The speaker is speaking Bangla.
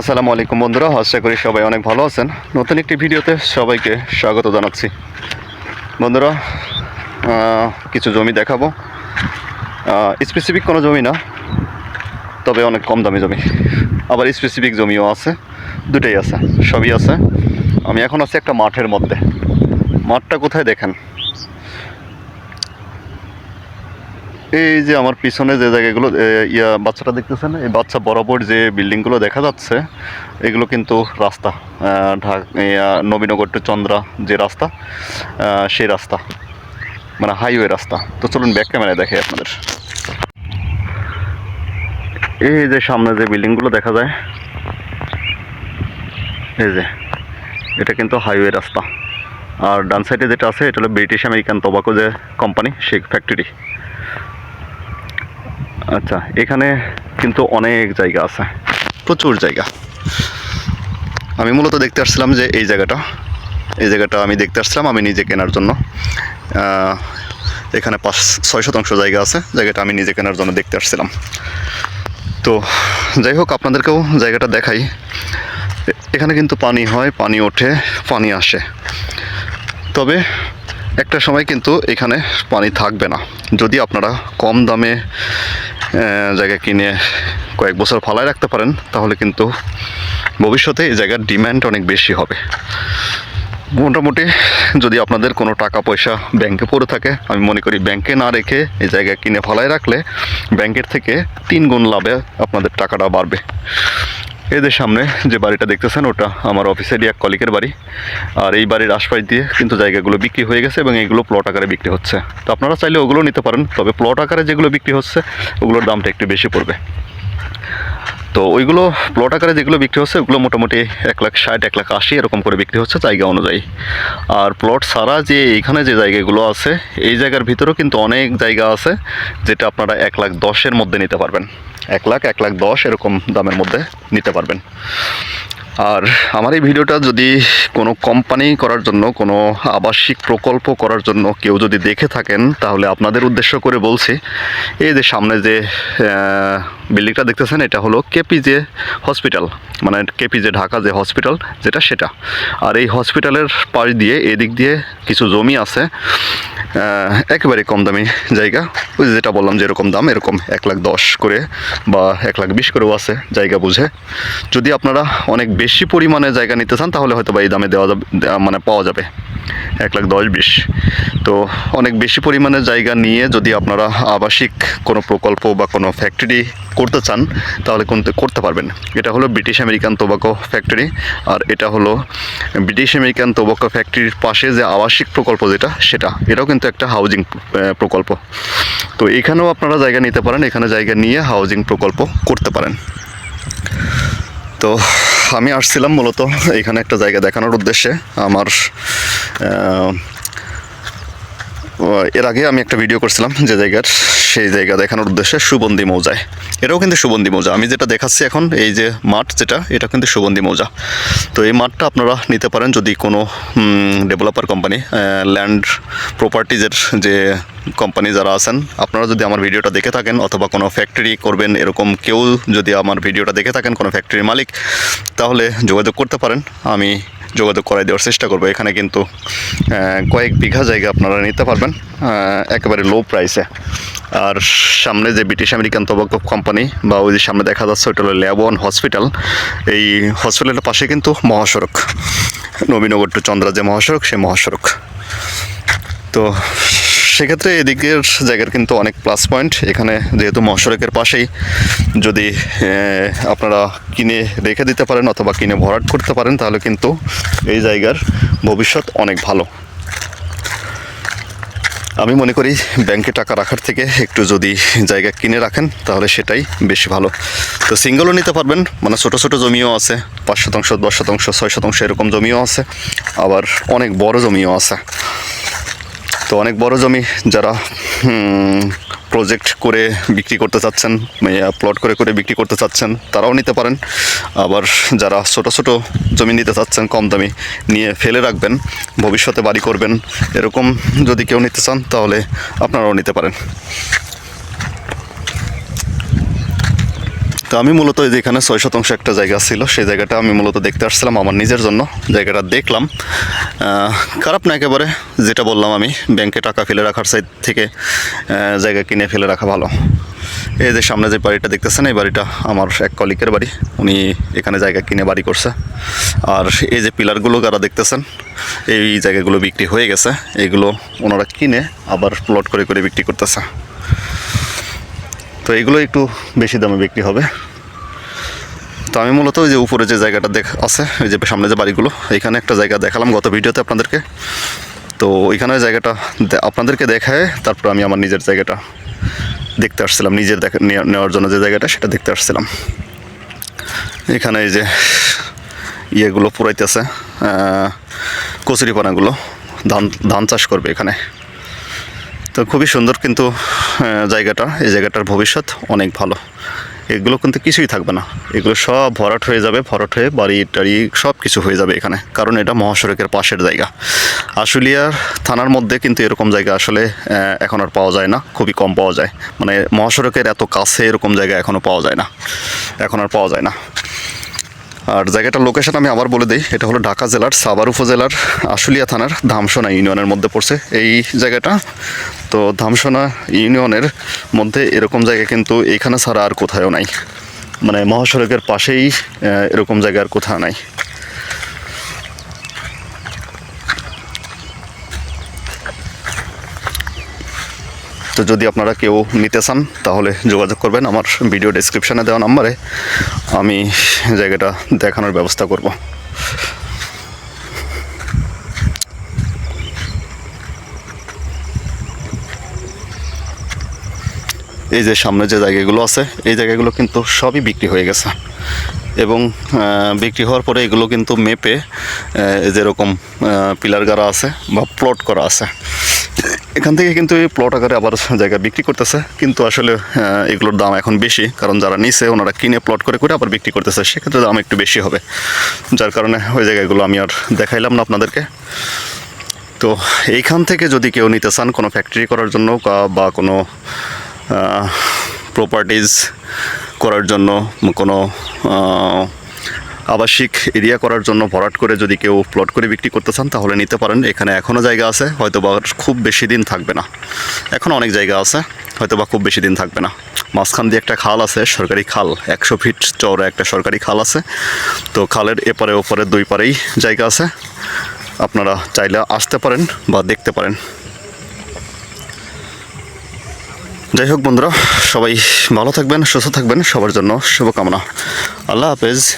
আসসালামু আলাইকুম বন্ধুরা, আশা করি সবাই অনেক ভালো আছেন। নতুন একটি ভিডিওতে সবাইকে স্বাগত জানাচ্ছি। বন্ধুরা কিছু জমি দেখাবো। স্পেসিফিক কোনো জমি না, তবে অনেক কম দামি জমি। আবার স্পেসিফিক জমিও আছে, দুটোই আছে, সবই আছে। আমি এখন আছি একটা মাঠের মধ্যে। মাঠটা কোথায় দেখেন? এই যে আমার পিছনে যে জায়গাগুলো ইয়া, বাচ্চাটা দেখতেছেন? এই বাচ্চা বরাবর যে বিল্ডিংগুলো দেখা যাচ্ছে, এগুলো কিন্তু রাস্তা। ঢাক নবীনগর টু চন্দ্রা যে রাস্তা সেই রাস্তা। মানে হাইওয়ে রাস্তা। তো চলুন ব্যাক ক্যামেরায় দেখে আপনাদের। এই যে সামনে যে বিল্ডিংগুলো দেখা যায়, এই যে, এটা কিন্তু হাইওয়ে রাস্তা। আর ডান সাইডে যেটা আছে, এটা হলো ব্রিটিশ আমেরিকান তোবাকো যে কোম্পানি, সেই ফ্যাক্টরি আচ্ছা এখানে কিন্তু অনেক জায়গা আছে। প্রচুর জায়গা। আমি মূলত দেখতে আসছিলাম যে এই জায়গাটা। এই জায়গাটা আমি দেখতে আসছিলাম আমি নিজে কেনার জন্য। এখানে পাঁচ, ছয় শতাংশ জায়গা আছে, জায়গাটা আমি নিজে কেনার জন্য দেখতে আসছিলাম। তো যাই হোক, আপনাদেরকেও জায়গাটা দেখাই। এখানে কিন্তু পানি হয়, পানি ওঠে, পানি আসে। তবে একটা সময় কিন্তু এখানে পানি থাকবে না। যদি আপনারা কম দামে জায়গা কিনে কয়েক বছর ফালায় রাখতে পারেন, তাহলে কিন্তু ভবিষ্যতে এই জায়গার ডিম্যান্ড অনেক বেশি হবে। মোটামুটি যদি আপনাদের কোনো টাকা পয়সা ব্যাংকে পড়ে থাকে, আমি মনে করি ব্যাংকে না রেখে এই জায়গা কিনে ফালায় রাখলে ব্যাংকের থেকে তিন গুণ লাভে আপনাদের টাকাটা বাড়বে। এদের সামনে যে বাড়িটা দেখতেছেন, ওটা আমার অফিসেরই এক কলিকের বাড়ি। আর এই বাড়ির আশপাশ দিয়ে কিন্তু জায়গাগুলো বিক্রি হয়ে গেছে এবং এগুলো প্লট আকারে বিক্রি হচ্ছে। তো আপনারা চাইলে ওগুলো নিতে পারেন, তবে প্লট আকারে যেগুলো বিক্রি হচ্ছে, ওগুলোর দামটা একটু বেশি পড়বে। তো ওইগুলো প্লট আকারে যেগুলো বিক্রি হচ্ছে, ওগুলো মোটামুটি এক লাখ ষাট, এক লাখ আশি এরকম করে বিক্রি হচ্ছে জায়গা অনুযায়ী। আর প্লট ছাড়া যে এইখানে যে জায়গাগুলো আছে, এই জায়গার ভিতরেও কিন্তু অনেক জায়গা আছে, যেটা আপনারা এক লাখ দশের মধ্যে নিতে পারবেন। এক লাখ এক লাখ দশ এরকম দামের মধ্যে নিতে পারবেন। আর আমার এই ভিডিওটা যদি কোনো কোম্পানি করার জন্য, কোনো আবাসিক প্রকল্প করার জন্য কেউ যদি দেখে থাকেন, তাহলে আপনাদের উদ্দেশ্য করে বলছি। এই যে সামনে যে বিল্ডিংটা দেখতেছেন, এটা হলো কেপিজে হসপিটাল। মানে কেপিজে ঢাকা যে হসপিটাল, যেটা সেটা। আর এই হসপিটালের পাশ দিয়ে, এদিক দিয়ে কিছু জমি আছে একেবারে কম দামি জায়গা। ওই যেটা বললাম যে এরকম দাম, এরকম এক লাখ দশ করে বা এক লাখ বিশ করেও আছে জায়গা বুঝে। যদি আপনারা অনেক বেশি পরিমাণে জায়গা নিতে চান, তাহলে হয়তো বা এই দামে দেওয়া যাবে মানে পাওয়া যাবে। এক লাখ দশ, বিশ। তো অনেক বেশি পরিমাণে জায়গা নিয়ে যদি আপনারা আবাসিক কোনো প্রকল্প বা কোনো ফ্যাক্টরি করতে চান, তাহলে কিন্তু, করতে পারবেন। এটা হলো ব্রিটিশ আমেরিকান তোবাকো ফ্যাক্টরি আর এটা হলো ব্রিটিশ আমেরিকান তোবাকো ফ্যাক্টরির পাশে যে আবাসিক প্রকল্প যেটা, সেটা। এটাও কিন্তু একটা হাউজিং প্রকল্প। তো এখানেও আপনারা জায়গা নিতে পারেন, এখানে জায়গা নিয়ে হাউজিং প্রকল্প করতে পারেন। তো আমি আসছিলাম মূলত এখানে একটা জায়গা দেখানোর উদ্দেশ্যে। আমার এর আগে আমি একটা ভিডিও করছিলাম যে জায়গার। সেই জায়গা দেখানোর উদ্দেশ্যে সুবন্দি মৌজায়। এটাও কিন্তু সুবন্দি মৌজা। আমি যেটা দেখাচ্ছি এখন, এই যে মাঠ যেটা, এটা কিন্তু সুবন্দি মৌজা। তো এই মাঠটা আপনারা নিতে পারেন যদি কোনো ডেভেলপার কোম্পানি ল্যান্ড প্রপার্টিজের যে কোম্পানি যারা আছেন, আপনারা যদি আমার ভিডিওটা দেখে থাকেন অথবা কোনো ফ্যাক্টরি করবেন, এরকম কেউ যদি আমার ভিডিওটা দেখে থাকেন, কোনো ফ্যাক্টরির মালিক, তাহলে যোগাযোগ করতে পারেন। আমি যোগাযোগ করাই দেওয়ার চেষ্টা করব। এখানে কিন্তু কয়েক বিঘা জায়গা আপনারা নিতে পারবেন একেবারে লো প্রাইসে আর সামনে যে ব্রিটিশ আমেরিকান তবাক কোম্পানি বা ওই যে সামনে দেখা যাচ্ছে, ওইটা হলো ল্যাবন হসপিটাল এই হসপিটালের পাশে কিন্তু মহাসড়ক। নবীনগর টু চন্দ্রা যে মহাসড়ক সেই মহাসড়ক। তো সেক্ষেত্রে এদিকের জায়গার কিন্তু অনেক প্লাস পয়েন্ট এখানে যেহেতু মহাসড়কের পাশেই, যদি আপনারা কিনে রেখে দিতে পারেন অথবা কিনে ভরাট করতে পারেন, তাহলে কিন্তু এই জায়গার ভবিষ্যৎ অনেক ভালো। আমি মনে করি ব্যাংকে টাকা রাখার থেকে একটু যদি জায়গা কিনে রাখেন, তাহলে সেটাই বেশি ভালো। তো সিঙ্গেলও নিতে পারবেন মানে ছোটো ছোটো জমিও আছে, পাঁচ শতাংশ, দশ শতাংশ, ছয় শতাংশ এরকম জমিও আছে, আবার অনেক বড় জমিও আছে। তো অনেক বড় জমি যারা প্রজেক্ট করে বিক্রি করতে চাচ্ছেন প্লট করে করে বিক্রি করতে চাচ্ছেন, তারাও নিতে পারেন। আবার যারা ছোট ছোট জমি নিতে চাচ্ছেন, কম দামি, নিয়ে ফেলে রাখবেন, ভবিষ্যতে বাড়ি করবেন, এরকম যদি কেউ নিতে চান, তাহলে আপনারাও নিতে পারেন। তো আমি মূলত এই যে এখানে ছয় শতাংশ একটা জায়গা ছিল, সেই জায়গাটা আমি মূলত দেখতে আসছিলাম আমার নিজের জন্য, জায়গাটা দেখলাম। খারাপ না একেবারে, যেটা বললাম আমি, ব্যাংকে টাকা ফেলে রাখার সাইড থেকে জায়গা কিনে ফেলে রাখা ভালো। এই যে সামনে যে বাড়িটা দেখতেছেন, এই বাড়িটা আমার এক কলিকের বাড়ি, উনি এখানে জায়গা কিনে বাড়ি করছে। আর এই যে পিলারগুলো যারা দেখতেছেন, এই জায়গাগুলো বিক্রি হয়ে গেছে, এগুলো ওনারা কিনে আবার প্লট করে করে বিক্রি করতেছে। তো এগুলো একটু বেশি দামে বিক্রি হবে। তো আমি মূলত ওই যে উপরে যে জায়গাটা দেখ আছে ওই যে সামনে যে বাড়িগুলো, এখানে একটা জায়গা দেখালাম গত ভিডিওতে আপনাদেরকে। তো ওইখানে জায়গাটা আপনাদেরকে দেখায়, তারপর আমি আমার নিজের জায়গাটা দেখতে আসছিলাম নিজের নেওয়ার জন্য যে জায়গাটা, সেটা দেখতে আসছিলাম। এখানে এই যে ইয়েগুলো পুরাইতেছে কচুরিপানাগুলো। ধান ধান চাষ করবে এখানে। তো খুবই সুন্দর কিন্তু জায়গাটা। এই জায়গাটার ভবিষ্যৎ অনেক ভালো। এগুলো কিন্তু কিছুই থাকবে না। এগুলো সব ভরাট হয়ে যাবে, ভরাট হয়ে বাড়ি টাড়ি সব কিছু হয়ে যাবে এখানে। কারণ এটা মহাসড়কের পাশের জায়গা। আশুলিয়ার থানার মধ্যে কিন্তু এরকম জায়গা আসলে এখন আর পাওয়া যায় না। খুবই কম পাওয়া যায়। মানে মহাসড়কের এত কাছে এরকম জায়গা এখনও পাওয়া যায় না। এখন আর পাওয়া যায় না। আর জায়গাটার লোকেশন আমি আবার বলে দিই, এটা হলো ঢাকা জেলার সাবার উপজেলার আশুলিয়া থানার ধামসোনা ইউনিয়নের মধ্যে পড়ছে এই জায়গাটা। তো ধামসোনা ইউনিয়নের মধ্যে এরকম জায়গা কিন্তু এখানে ছাড়া আর কোথাও নাই। মানে মহাসড়কের পাশেই এরকম জায়গা আর কোথাও নাই। যদি আপনারা কেউ নিতে চান, তাহলে যোগাযোগ করবেন। আমার ভিডিও ডেসক্রিপশানে দেওয়া নাম্বারে আমি জায়গাটা দেখানোর ব্যবস্থা করব। এই যে সামনে যে জায়গাগুলো আছে, এই জায়গাগুলো কিন্তু সবই বিক্রি হয়ে গেছে। এবং বিক্রি হওয়ার পরে এগুলো কিন্তু মেপে যেরকম পিলার গাড়া আছে বা প্লট করা আছে। এখান থেকে কিন্তু এই প্লট আকারে আবার জায়গা বিক্রি করতেছে। কিন্তু আসলে এগুলোর দাম এখন বেশি, কারণ যারা নিছে, ওনারা কিনে প্লট করে করে আবার বিক্রি করতেছে। সেক্ষেত্রে দাম একটু বেশি হবে। যার কারণে ওই জায়গাগুলো আমি আর দেখাইলাম না আপনাদেরকে। তো এইখান থেকে যদি কেউ নিতে চান কোনো ফ্যাক্টরি করার জন্য বা- কোনো প্রপার্টিজ করার জন্য, কোনো আবাসিক এরিয়া করার জন্য ভরাট করে যদি কেউ প্লট করে বিক্রি করতে চান, তাহলে নিতে পারেন। এখানে এখনও জায়গা আছে হয়তো বা খুব বেশি দিন থাকবে না। এখন অনেক জায়গা আছে হয়তো বা খুব বেশি দিন থাকবে না। মাঝখান দিয়ে একটা খাল আছে, সরকারি খাল, একশো ফিট চওড়া একটা সরকারি খাল আছে। তো খালের এপারে ওপারে দুই পারেই জায়গা আছে। আপনারা চাইলে আসতে পারেন বা দেখতে পারেন। যাই হোক বন্ধুরা, সবাই ভালো থাকবেন, সুস্থ থাকবেন, সবার জন্য শুভকামনা। আল্লাহ হাফেজ।